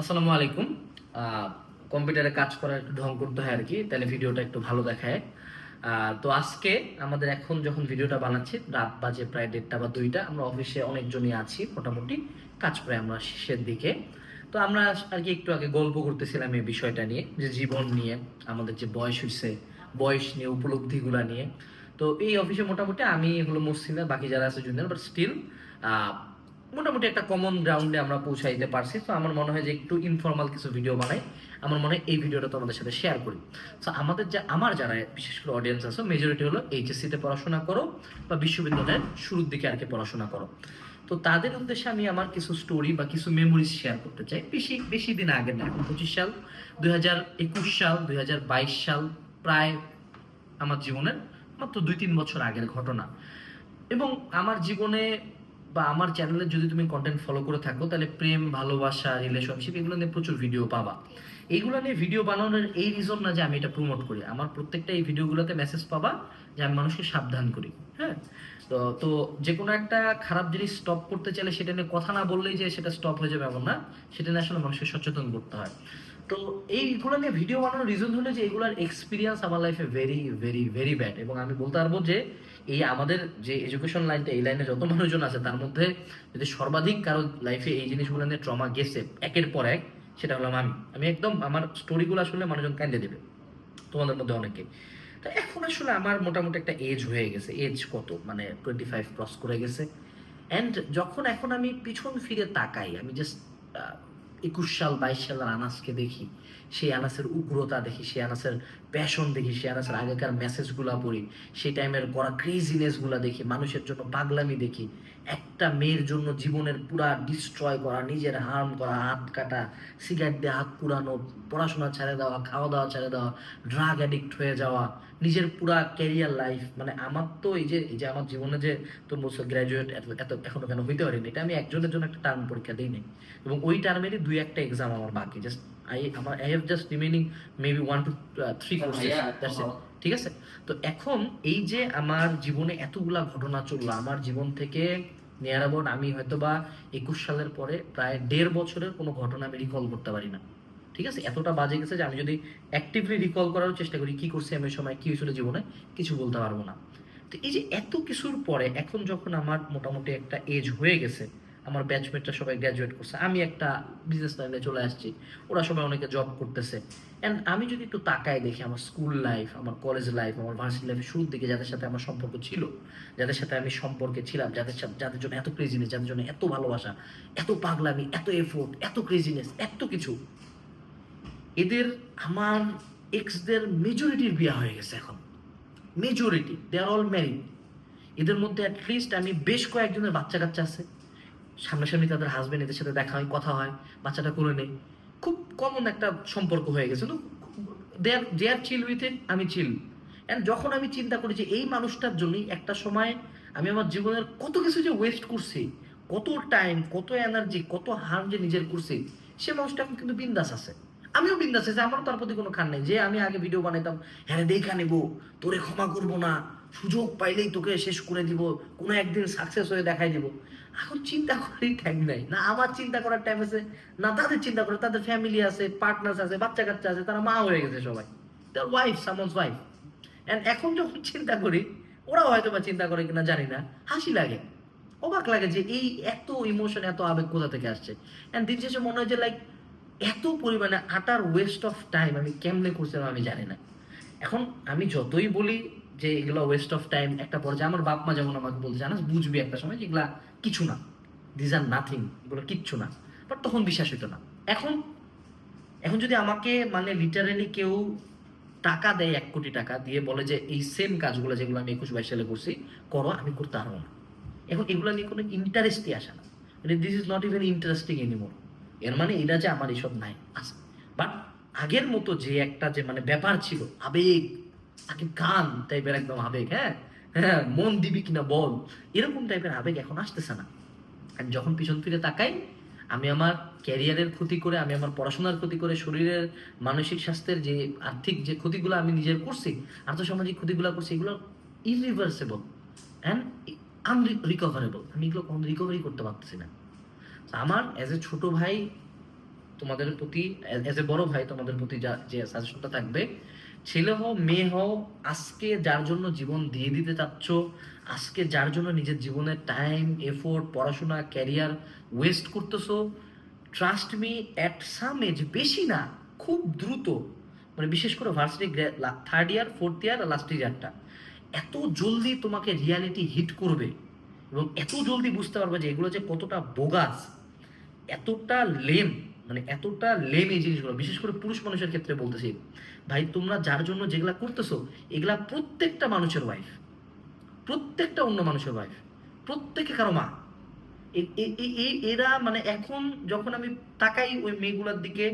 আসসালামু আলাইকুম। কম্পিউটারে কাজ করার একটু ঢং করতে হয় আর কি, তাহলে ভিডিওটা একটু ভালো দেখায়। তো আজকে আমাদের এখন যখন ভিডিওটা বানাচ্ছি, রাত বাজে প্রায় দেড়টা বা দুইটা, আমরা অফিসে অনেকজনই আছি, মোটামুটি কাজ প্রায় আমরা শেষের দিকে। তো আমরা আর কি একটু আগে গল্প করতেছিলাম এই বিষয়টা নিয়ে, যে জীবন নিয়ে, আমাদের যে বয়স হয়েছে বয়স নিয়ে, উপলব্ধিগুলা নিয়ে। তো এই অফিসে মোটামুটি আমি হলো মসজিদে বাকি যারা আছে জুনিয়র বাট স্টিল মোটামুটি একটা কমন গ্রাউন্ডে আমরা পৌঁছাইতে পারছি। তো আমার মনে হয় যে একটু ইনফর্মাল কিছু ভিডিও বানাই। আমার মনে হয় এই ভিডিওটা তোমাদের সাথে শেয়ার করি। তো আমাদের যা আমার যারা বিশেষ করে অডিয়েন্স আছে মেজরিটি হলো এইচএসসি তে পড়াশোনা করো বা বিশ্ববিদ্যালয়ের শুরুর দিকে আর কি পড়াশোনা করো। তো তাদের উদ্দেশ্যে আমি আমার কিছু স্টোরি বা কিছু মেমোরিজ শেয়ার করতে চাই। বেশি বেশি দিন আগে না, এখন পঁচিশ সাল, দুই হাজার একুশ সাল, দুই হাজার বাইশ সাল, প্রায় আমার জীবনের মাত্র দুই তিন বছর আগের ঘটনা। এবং আমার জীবনে বা আমার চ্যানেলে যদি তুমি কন্টেন্ট ফলো করে থাকো, তাহলে প্রেম, ভালোবাসা রিলেশনশিপ এগুলো নিয়ে প্রচুর ভিডিও পাবা। এইগুলো নিয়ে ভিডিও বানানোর এই রিজন না যে আমি এটা প্রমোট করি। আমার প্রত্যেকটা এই ভিডিওগুলোতে মেসেজ পাবা যে আমি মানুষকে সাবধান করি হ্যাঁ? তো তো যে কোনো একটা খারাপ জিনিস স্টপ করতে চাইলে সেটা নিয়ে কথা না বললেই যে সেটা স্টপ হয়ে যাবে এমন না। সেটা নিয়ে আসলে মানুষকে সচেতন করতে হয়। তো এইগুলো নিয়ে ভিডিও বানানোর রিজন হলো যে এগুলোর এক্সপিরিয়েন্স আমার লাইফে ভেরি ভেরি ভেরি ব্যাড এবং আমি বলতে পারব যে এই আমাদের যে এডুকেশন লাইনটা এই লাইনে যত মানুষজন আছে, তার মধ্যে যদি সর্বাধিক কারও লাইফে এই জিনিসগুলো নিয়ে ট্রমা গেছে একের পর এক, সেটা হলাম আমি। আমি একদম, আমার স্টোরিগুলো আসলে মানুষজন কান্দে দেবে, তোমাদের মধ্যে অনেকে তো এখন আসলে আমার মোটামুটি একটা এজ হয়ে গেছে। এজ কত? মানে টোয়েন্টি ফাইভ ক্রস করে গেছে। অ্যান্ড যখন এখন আমি পিছন ফিরে তাকাই, আমি জাস্ট একুশ সাল বাইশ সালের আনাসকে দেখি সেই আনাসের উগ্রতা দেখি সেই আনাসের প্যাশন দেখি আনাসের আগেকার মেসেজগুলো পড়ি, সেই টাইমের করা ক্রেজিনেসগুলো দেখি, মানুষের জন্য পাগলামি দেখি, একটা মেয়ের জন্য জীবনের পুরা ডিস্ট্রয় করা, নিজের হার্ম করা, হাত কাটা সিগারেট দিয়ে হাত পুরানো, পড়াশোনা ছেড়ে দেওয়া খাওয়া দাওয়া ছেড়ে দেওয়া ড্রাগ অ্যাডিক্ট হয়ে যাওয়া, নিজের পুরা ক্যারিয়ার লাইফ মানে আমার তো এই যে এই যে আমার জীবনে যে তোর বলছো গ্র্যাজুয়েট এত এখনও কেন হইতে পারিনি, এটা আমি একজনের জন্য একটা টার্ম পরীক্ষা দিইনি, এবং ওই টার্মেরই দুই একটা এক্সাম আমার বাকি জাস্ট আই আমার I have just remaining maybe one two three courses that's it ঠিক আছে? তো এখন এই যে আমার জীবনে এতগুলা ঘটনা চলল আমার জীবন থেকে নিয়ার অ্যাবাউট আমি হয়তো বা একুশ সালের পরে প্রায় দেড় বছরের কোনো ঘটনা আমি রিকল করতে পারি না। ঠিক আছে? এতটা বাজে গেছে যে আমি যদি অ্যাক্টিভলি রিকল করার চেষ্টা করি কি করছি আমি সময় কি হয়েছিল জীবনে কিছু বলতে পারব না। তো এই যে এত কিছুর পরে এখন যখন আমার মোটামুটি একটা এজ হয়ে গেছে আমার ব্যাচমেটরা সবাই গ্র্যাজুয়েট করছে। আমি একটা বিজনেস লাইনে চলে আসছি। ওরা সবাই অনেকে জব করতেছে। অ্যান্ড আমি যদি একটু তাকায় দেখি আমার স্কুল লাইফ আমার কলেজ লাইফ আমার ভার্সিটি লাইফ শুরুর দিকে যাদের সাথে আমার সম্পর্ক ছিল, যাদের সাথে আমি সম্পর্কে ছিলাম, যাদের সাথে, যাদের জন্য এত ক্রেজিনেস যাদের জন্য এত ভালোবাসা, এত পাগলামি, এত এফোর্ট এত ক্রেজিনেস এত কিছু, এদের, আমার এক্সদের মেজরিটির বিয়া হয়ে গেছে এখন। Majority they are all married এদের মধ্যে অ্যাটলিস্ট আমি বেশ কয়েকজনের বাচ্চা কাচ্চা আছে। সামনাসামনি তাদের হাজবেন্ড এদের সাথে দেখা হয়, কথা হয়, বাচ্চাটা করে নেই। খুব কমন একটা সম্পর্ক হয়ে গেছে। তো দে আর দে আর চিল উইথ ইট আমি চিল অ্যান্ড যখন আমি চিন্তা করি যে এই মানুষটার জন্যই একটা সময় আমি আমার জীবনের কত কিছু যে ওয়েস্ট করছি, কত টাইম কত এনার্জি কত হার্ম যে নিজের করছি, সে মানুষটা এখন কিন্তু বিন্দাস আছে। আমিও বিন্দাস আছে, আমারও তার প্রতি কোনো খান নেই। যে আমি আগে ভিডিও বানাইতাম হ্যাঁ দেখা নেব, তোরে ক্ষমা করব না, সুযোগ পাইলেই তোকে শেষ করে দিব, কোনো একদিন সাকসেস হয়ে দেখাই দিব। এখন চিন্তা করি টাইম নাই। না, আমার চিন্তা করার টাইম আছে, না, তাদের চিন্তা করে তাদের ফ্যামিলি আছে পার্টনার্স আছে বাচ্চা কাচ্চা আছে, তারা মা হয়ে গেছে সবাই। তার ওয়াইফ সামন্স ওয়াইফ এন্ড এখন যখন চিন্তা করি, ওরাও হয়তো বা চিন্তা করে কিনা জানি না, হাসি লাগে। অবাক লাগে যে এই এত ইমোশন এত আবেগ কোথা থেকে আসছে? এন্ড দিন শেষে মনে হয় যে লাইক এত পরিমাণে আটার ওয়েস্ট অফ টাইম আমি কেমনে করছিলাম আমি জানি না। এখন আমি যতই বলি যে, এগুলো ওয়েস্ট অফ টাইম একটা পর্যায়ে আমার বাপ মা যেমন আমাকে বলতে জানাস, বুঝবি একটা সময় যেগুলা কিছু না। দিজ আর নাথিং এগুলো কিচ্ছু না। বাট তখন বিশ্বাস হইতো না। এখন এখন যদি আমাকে মানে লিটারেলি কেউ টাকা দেয় এক কোটি টাকা দিয়ে বলে যে, এই সেম কাজগুলো যেগুলো আমি একুশ বাইশ সালে করছি, করো, আমি করতে পারব না। এখন এগুলো নিয়ে কোনো ইন্টারেস্টই আসে না। মানে this is not even interesting anymore এর মানে এটা যে আমার এইসব নাই। আছে বাট আগের মতো যে একটা যে মানে ব্যাপার ছিল, আবেগ, আগে গান টাইপের একদম আবেগ হ্যাঁ? হ্যাঁ মন দিবি কিনা বল। এরকম টাইপের আবেগ এখন আসতেছে না। আর যখন পিছন ফিরে তাকাই, আমি আমার ক্যারিয়ারের ক্ষতি করে, আমি আমার পড়াশোনার ক্ষতি করে, শরীরের, মানসিক স্বাস্থ্যের যে আর্থিক যে ক্ষতিগুলো আমি নিজের করছি, আর্থসামাজিক ক্ষতিগুলো করছি, এগুলো ইরিভার্সেবল অ্যান্ড আনরিকভারেবল আমি এগুলো রিকভারি করতে পারতেছি না। আমার অ্যাজ এ ছোট ভাই তোমাদের প্রতি এজ এ বড় ভাই তোমাদের প্রতি যা, যে সাজেশনটা থাকবে, ছেলে হও, মেয়ে হও, আজকে যার জন্য জীবন দিয়ে দিতে চাচ্ছ, আজকে যার জন্য নিজের জীবনের টাইম এফোর্ট পড়াশোনা ক্যারিয়ার ওয়েস্ট করতেছো trust me at some age বেশি না, খুব দ্রুত মানে বিশেষ করে varsity third year fourth year আর লাস্ট ইয়ারটা এত জলদি তোমাকে রিয়ালিটি হিট করবে, এবং এত জলদি বুঝতে পারবে যে এগুলো যে কতটা বোগাস এতটা লেম মানে এতটা লেম এই জিনিসগুলো। বিশেষ করে পুরুষ মানুষের ক্ষেত্রে বলতেছি, ভাই তোমরা যার জন্য যেগুলা করতেছো, এগুলা প্রত্যেকটা মানুষের ওয়াইফ প্রত্যেকটা অন্য মানুষের ওয়াইফ প্রত্যেকে কারও মা। এরা মানে এখন যখন আমি তাকাই ওই মেয়েগুলোর দিকে,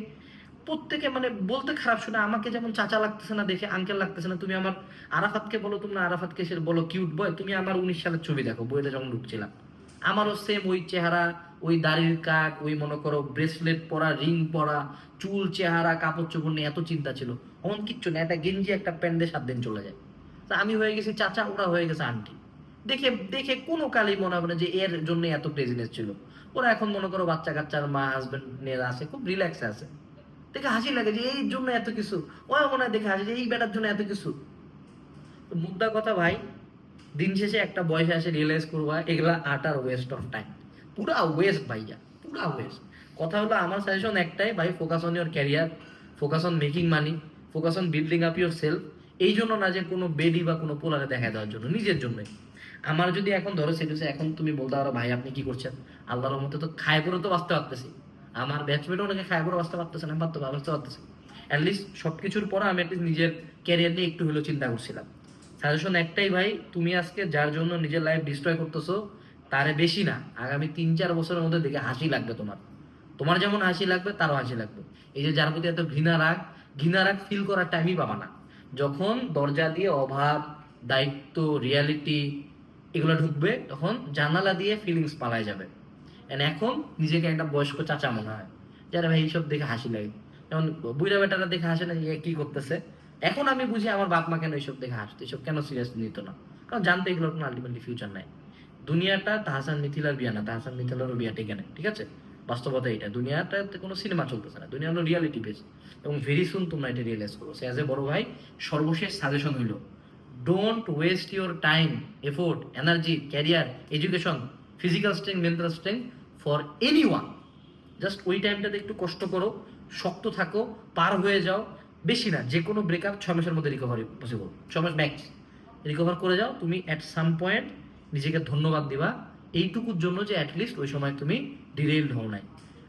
প্রত্যেকে মানে বলতে খারাপ শুনে আমাকে যেমন চাচা লাগতেছে না দেখে আঙ্কেল লাগতেছে না, তুমি আমার আরাফাতকে বলো, তোমরা আরাফাতকে সে বলো কিউট বয় তুমি আমার উনিশ সালের ছবি দেখো বইটা যখন ঢুকছিলাম। আমারও সেম ওই চেহারা, ওই দাড়ির কাক, ওই মনে করো ব্রেসলেট পরা রিং পরা, চুল, চেহারা, কাপড় চোপড় নিয়ে এত চিন্তা ছিল। অমন কিচ্ছু না, একটা গেঞ্জি, একটা প্যান্ট দিয়ে সাত দিন চলে যায়। তা আমি হয়ে গেছি চাচা, ওরা হয়ে গেছে আন্টি দেখে দেখে কোনো কালই মনে হবে না যে এর জন্য এত ক্রেজিনেস ছিল। ওরা এখন মনে করো বাচ্চা কাচ্চার মা হাজবেন্ড নিয়ে আছে, খুব রিল্যাক্সে আছে। দেখে হাসি লাগে যে এই জন্য এত কিছু। ও মনে হয় দেখে হাসি যে এই বেটার জন্য এত কিছু। মুদ্রা কথা ভাই দিন শেষে একটা বয়স এসে রিয়েলাইজ করবা এগুলা আটার ওয়েস্ট অফ টাইম পুরা ওয়েস্ট ভাইয়া, পুরা ওয়েস্ট কথা হলো আমার সাজেশন একটাই, ভাই focus on your career focus on making money focus on building up your self এই জন্য না যে কোনো বেডি বা কোনো পোলারে দেখা দেওয়ার জন্য, নিজের জন্যই। আমার যদি এখন ধরো সেটুসে এখন তুমি বলতে পারো, ভাই, আপনি কি করছেন? আল্লাহর মতো তো খায় করে তো বাঁচতে পারতেছি। আমার ব্যাচমেটও অনেকে খায় করে বাঁচতে পারতেছে না, বাঁচতে বাঁচতে পারতেছে। অ্যাটলিস্ট সব কিছুর পর আমি অ্যাটলিস্ট নিজের ক্যারিয়ার নিয়ে একটু হলেও চিন্তা করছিলাম। সাজেশন একটাই ভাই, তুমি আজকে যার জন্য নিজের লাইফ ডিস্ট্রয় করতেছো, তারে বেশি না। আগামী তিন চার বছরের মধ্যে দেখে হাসি লাগবে তোমার। তোমার যেমন হাসি লাগবে, তারও হাসি লাগবে। এই যে যার প্রতি এত ঘৃণা রাগ ঘৃণা রাগ ফিল করার টাইমই পাবা না। যখন দরজা দিয়ে অভাব, দায়িত্ব রিয়ালিটি এগুলো ঢুকবে, তখন জানালা দিয়ে ফিলিংস পালায় যাবে। এখন নিজেকে একটা বয়স্ক চাচা মনে হয় যারা ভাই এইসব দেখে হাসি লাগে। যেমন বুড়া বেটারা দেখে হাসে না কি করতেছে। এখন আমি বুঝি আমার বাপ মা কেন এইসব দেখে হাসতো? এইসব কেন সিরিয়াসলি নিত না? কারণ জানতে এগুলোর কোনো আলটিমেটলি ফিউচার নাই। দুনিয়াটা তাহসান মিথিলার বিয়া না তাহসান মিথিলারও বিয়া টেকে ঠিক আছে? বাস্তবতা এটা দুনিয়াটাতে কোনো সিনেমা চলতেছে না। দুনিয়া হলো রিয়ালিটি বেস এবং ভেরি সুন তোমরা এটা রিয়েলাইজ করো। সে অ্যাজ এ বড় ভাই সর্বশেষ সাজেশন হইল don't waste your time effort energy career education physical strength mental strength for any one just ওই টাইমটাতে একটু কষ্ট করো, শক্ত থাকো, পার হয়ে যাও। বেশি না যে কোনো ব্রেকআপ ছ মাসের মধ্যে রিকভারি পসিবল ছ মাস ম্যাক্স রিকভার করে যাও, তুমি অ্যাট সাম পয়েন্ট নিজেকে ধন্যবাদ দিবা, এইটুকুর জন্য যে অ্যাটলিস্ট ওই সময় তুমি ডিরেইলড হও নাই।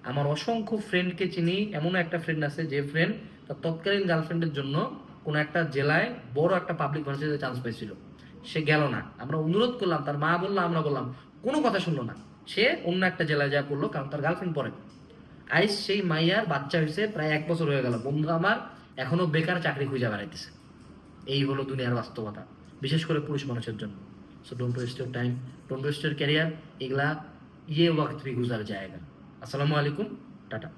আমার অসংখ্য ফ্রেন্ডকে চিনি এমন একটা ফ্রেন্ড আছে যে ফ্রেন্ড তার তৎকালীন গার্লফ্রেন্ডের জন্য কোনো একটা জেলায় বড় একটা পাবলিক ভার্সিটিতে চান্স পেয়েছিল। সে গেল না। আমরা অনুরোধ করলাম, তার মা বলল, আমরা বললাম, কোনো কথা শুনলো না। সে অন্য একটা জেলায় যা করল, কারণ তার গার্লফ্রেন্ড পরে। আইস সেই মাইয়ার বাচ্চা হয়েছে প্রায় এক বছর হয়ে গেল। বন্ধু আমার এখনও বেকার চাকরি খুঁজে বেড়াইতেছে। এই হলো দুনিয়ার বাস্তবতা, বিশেষ করে পুরুষ মানুষের জন্য। So don't waste your time don't waste your career এগুলা ইয়ে ওয়াক্ত গুজার জায়গা। আসসালামু আলাইকুম, টাটা।